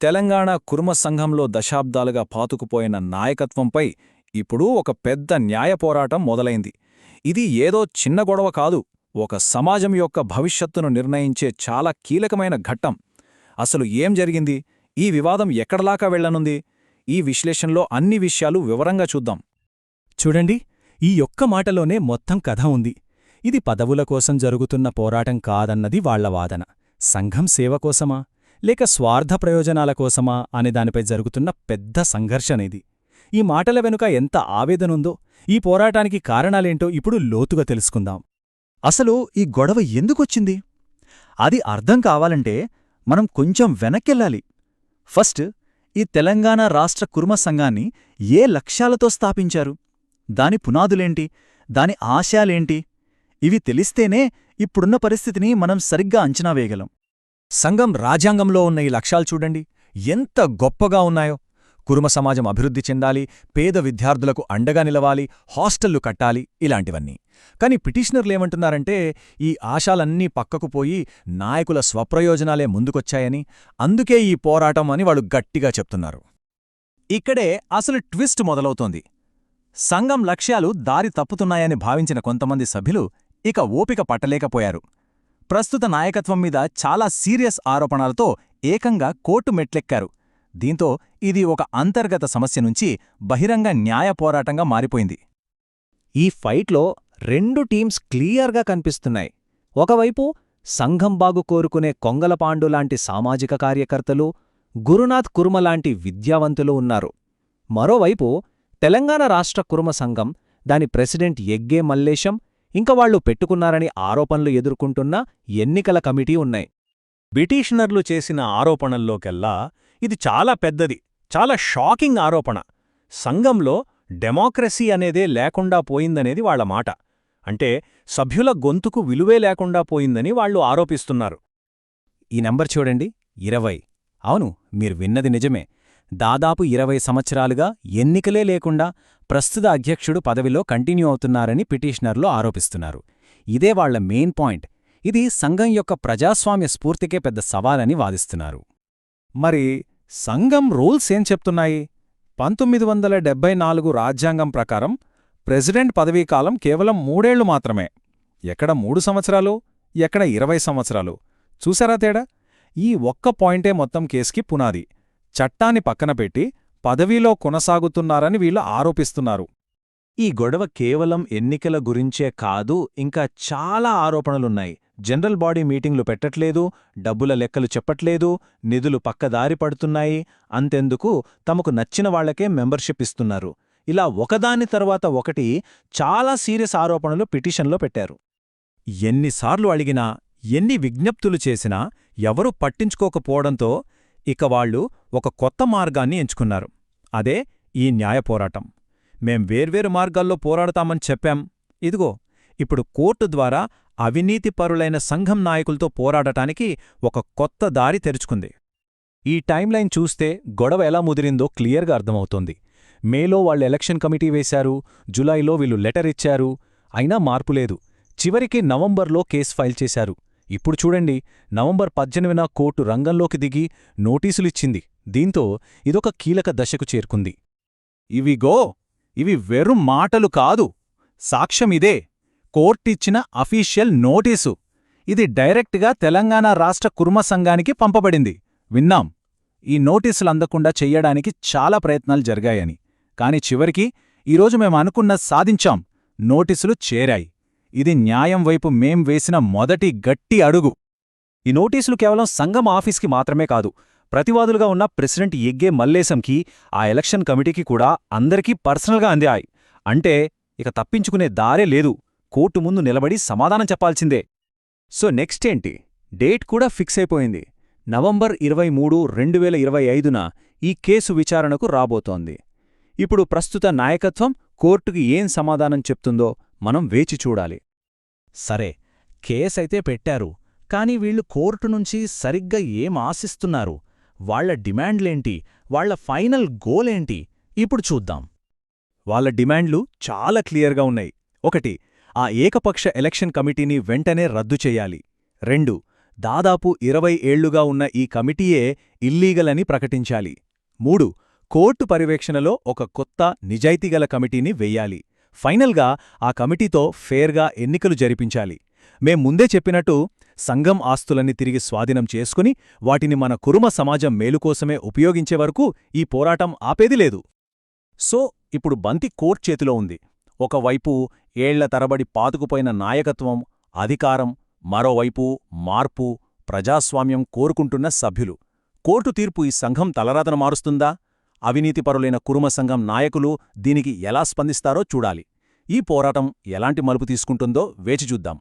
తెలంగాణ కుర్మ సంఘంలో దశాబ్దాలుగా పాతుకుపోయిన నాయకత్వంపై ఇప్పుడు ఒక పెద్ద న్యాయ పోరాటం మొదలైంది. ఇది ఏదో చిన్న గొడవ కాదు ఒక సమాజం యొక్క భవిష్యత్తును నిర్ణయించే చాలా కీలకమైన ఘట్టం. అసలు ఏం జరిగింది? ఈ వివాదం ఎక్కడలాకా వెళ్ళనుంది? ఈ విశ్లేషణలో అన్ని విషయాలు వివరంగా చూద్దాం. చూడండి ఈ యొక్క మాటలోనే మొత్తం కథ ఉంది. ఇది పదవుల కోసం జరుగుతున్న పోరాటం కాదన్నది వాళ్ళ వాదన. సంఘం సేవ కోసమా? లేక స్వార్థ ప్రయోజనాల కోసమా అనే దానిపై జరుగుతున్న పెద్ద సంఘర్షనేది ఈ మాటల వెనుక ఎంత ఆవేదనుందో ఈ పోరాటానికి కారణాలేంటో ఇప్పుడు లోతుగా తెలుసుకుందాం. అసలు ఈ గొడవ ఎందుకొచ్చింది? అది అర్థం కావాలంటే మనం కొంచెం వెనక్కెళ్ళాలి. ఫస్ట్ ఈ తెలంగాణ రాష్ట్ర కుర్మ సంఘాన్ని ఏ లక్ష్యాలతో స్థాపించారు? దాని పునాదులేంటి? దాని ఆశయాలేంటి? ఇవి తెలిస్తేనే ఇప్పుడున్న పరిస్థితిని మనం సరిగ్గా అంచనా వేయగలం. సంఘం రాజ్యాంగంలో ఉన్న ఈ లక్ష్యాలు చూడండి. ఎంత గొప్పగా ఉన్నాయో. కురుమ సమాజం అభివృద్ధి చెందాలి పేద విద్యార్థులకు అండగా నిలవాలి హాస్టళ్ళు కట్టాలి ఇలాంటివన్నీ. కాని పిటిషనర్లేమంటున్నారంటే ఈ ఆశాలన్నీ పక్కకు పోయి నాయకుల స్వప్రయోజనాలే ముందుకొచ్చాయని అందుకే ఈ పోరాటం అని వాళ్ళు గట్టిగా చెప్తున్నారు. ఇక్కడే అసలు ట్విస్ట్ మొదలవుతోంది. సంఘం లక్ష్యాలు దారి తప్పుతున్నాయని భావించిన కొంతమంది సభ్యులు ఇక ఓపిక పట్టలేకపోయారు. ప్రస్తుత నాయకత్వం మీద చాలా సీరియస్ ఆరోపణలతో ఏకంగా కోర్టు మెట్లెక్కారు. దీంతో ఇది ఒక అంతర్గత సమస్య నుంచి బహిరంగ న్యాయ పోరాటంగా మారిపోయింది. ఈ ఫైట్లో రెండు టీమ్స్ క్లియర్గా కనిపిస్తున్నాయి. ఒకవైపు సంఘం బాగు కోరుకునే కొంగలపాండులాంటి సామాజిక కార్యకర్తలు గురునాథ్ కుర్మ లాంటి విద్యావంతులు ఉన్నారు. మరోవైపు తెలంగాణ రాష్ట్ర కుర్మ సంఘం దాని ప్రెసిడెంట్ ఎగ్గే మల్లేశం ఇంక వాళ్ళు పెట్టుకున్నారని ఆరోపణలు ఎదుర్కొంటున్న ఎన్నికల కమిటీ ఉన్నాయి. బ్రిటీషనర్లు చేసిన ఆరోపణల్లోకెల్లా ఇది చాలా పెద్దది చాలా షాకింగ్ ఆరోపణ. సంఘంలో డెమోక్రసీ అనేదే లేకుండా పోయిందనేది వాళ్ళ మాట. అంటే సభ్యుల గొంతుకు విలువే లేకుండా పోయిందని వాళ్ళు ఆరోపిస్తున్నారు. ఈ నంబర్ చూడండి ఇరవై. అవును మీరు విన్నది నిజమే. దాదాపు ఇరవై సంవత్సరాలుగా ఎన్నికలే లేకుండా ప్రస్తుత అధ్యక్షుడు పదవిలో కంటిన్యూ అవుతున్నారని పిటిషనర్లు ఆరోపిస్తున్నారు. ఇదే వాళ్ళ మెయిన్ పాయింట్. ఇది సంఘం యొక్క ప్రజాస్వామ్య స్ఫూర్తికే పెద్ద సవాలని వాదిస్తున్నారు. మరి సంఘం రూల్స్ ఏం చెప్తున్నాయి? పంతొమ్మిది వందల డెబ్బై నాలుగు రాజ్యాంగం ప్రకారం ప్రెసిడెంట్ పదవీకాలం కేవలం మూడేళ్ళు మాత్రమే. ఎక్కడ మూడు సంవత్సరాలు? ఎక్కడ ఇరవై సంవత్సరాలు? చూసారా తేడా? ఈ ఒక్క పాయింటే మొత్తం కేసుకి పునాది. చట్టాన్ని పక్కన పెట్టి పదవీలో కొనసాగుతున్నారని వీళ్ళు ఆరోపిస్తున్నారు. ఈ గొడవ కేవలం ఎన్నికల గురించే కాదు ఇంకా చాలా ఆరోపణలున్నాయి. జనరల్ బాడీ మీటింగ్లు పెట్టట్లేదు డబ్బుల లెక్కలు చెప్పట్లేదు నిధులు పక్కదారి పడుతున్నాయి అంతెందుకు తమకు నచ్చిన వాళ్ళకే మెంబర్షిప్ ఇస్తున్నారు. ఇలా ఒకదాని తర్వాత ఒకటి చాలా సీరియస్ ఆరోపణలు పిటిషన్లో పెట్టారు. ఎన్నిసార్లు అడిగినా ఎన్ని విజ్ఞప్తులు చేసినా ఎవరూ పట్టించుకోకపోవడంతో ఇక వాళ్ళు ఒక కొత్త మార్గాన్ని ఎంచుకున్నారు. అదే ఈ న్యాయ పోరాటం. మేం వేర్వేరు మార్గాల్లో పోరాడతామని చెప్పాం. ఇదిగో ఇప్పుడు కోర్టు ద్వారా అవినీతిపరులైన సంఘం నాయకులతో పోరాడటానికి ఒక కొత్త దారి తెరుచుకుంది. ఈ టైంలైన్ చూస్తే గొడవ ఎలా ముదిరిందో క్లియర్గా అర్థమవుతోంది. మేలో వాళ్ళు ఎలక్షన్ కమిటీ వేశారు జులైలో వీళ్ళు లెటర్ ఇచ్చారు అయినా మార్పులేదు చివరికి నవంబర్లో కేసు ఫైల్ చేశారు. ఇప్పుడు చూడండి నవంబర్ పద్దెనిమిదిన కోర్టు రంగంలోకి దిగి నోటీసులిచ్చింది. దీంతో ఇదొక కీలక దశకు చేరుకుంది. ఇవిగో ఇవి వెరుం మాటలు కాదు. సాక్ష్యమిదే కోర్టిచ్చిన అఫీషియల్ నోటీసు. ఇది డైరెక్ట్గా తెలంగాణ రాష్ట్ర కుర్మ సంఘానికి పంపబడింది. విన్నాం. ఈ నోటీసులు అందకుండా చెయ్యడానికి చాలా ప్రయత్నాలు జరిగాయని. కాని చివరికి ఈరోజు మేము అనుకున్న సాధించాం. నోటీసులు చేరాయి. ఇది న్యాయం వైపు మేం వేసిన మొదటి గట్టి అడుగు. ఈ నోటీసులు కేవలం సంఘం ఆఫీస్కి మాత్రమే కాదు ప్రతివాదులుగా ఉన్న ప్రెసిడెంట్ ఎగ్గే మల్లేశంకి ఆ ఎలక్షన్ కమిటీకి కూడా అందరికీ పర్సనల్గా అందాయి. అంటే ఇక తప్పించుకునే దారే లేదు. కోర్టు ముందు నిలబడి సమాధానం చెప్పాల్సిందే. సో నెక్స్ట్ ఏంటి? డేట్ కూడా ఫిక్స్ అయిపోయింది. నవంబర్ ఇరవై మూడు రెండు వేల ఇరవై ఐదున ఈ కేసు విచారణకు రాబోతోంది. ఇప్పుడు ప్రస్తుత నాయకత్వం కోర్టుకి ఏం సమాధానం చెప్తుందో మనం వేచి చూడాలి. సరే కేసైతే పెట్టారు కాని వీళ్ళు కోర్టు నుంచి సరిగ్గా ఏం ఆశిస్తున్నారు? వాళ్ళ డిమాండ్లేంటి? వాళ్ళ ఫైనల్ గోలేంటి? ఇప్పుడు చూద్దాం. వాళ్ళ డిమాండ్లు చాలా క్లియర్గా ఉన్నాయి. ఒకటి ఆ ఏకపక్ష ఎలక్షన్ కమిటీని వెంటనే రద్దు చెయ్యాలి రెండు దాదాపు ఇరవై ఏళ్ళుగా ఉన్న ఈ కమిటీయే ఇల్లీగల్ అని ప్రకటించాలి. మూడు కోర్టు పర్యవేక్షణలో ఒక కొత్త నిజాయితీగల కమిటీని వెయ్యాలి ఫైనల్గా ఆ కమిటీతో ఫేర్గా ఎన్నికలు జరిపించాలి. మేం ముందే చెప్పినట్టు సంఘం ఆస్తులన్నీ తిరిగి స్వాధీనం చేసుకుని వాటిని మన కురుమ సమాజం మేలుకోసమే ఉపయోగించే వరకు ఈ పోరాటం ఆపేది లేదు. సో ఇప్పుడు బంతి కోర్ట్ చేతిలో ఉంది. ఒకవైపు ఏళ్ళ తరబడి పాతుకుపోయిన నాయకత్వం అధికారం మరోవైపు మార్పు ప్రజాస్వామ్యం కోరుకుంటున్న సభ్యులు. కోర్టు తీర్పు ఈ సంఘం తలరాతన మారుస్తుందా? అవినీతిపరులైన కురుమ సంఘం నాయకులు దీనికి ఎలా స్పందిస్తారో చూడాలి. ఈ పోరాటం ఎలాంటి మలుపు తీసుకుంటుందో వేచి చూద్దాం.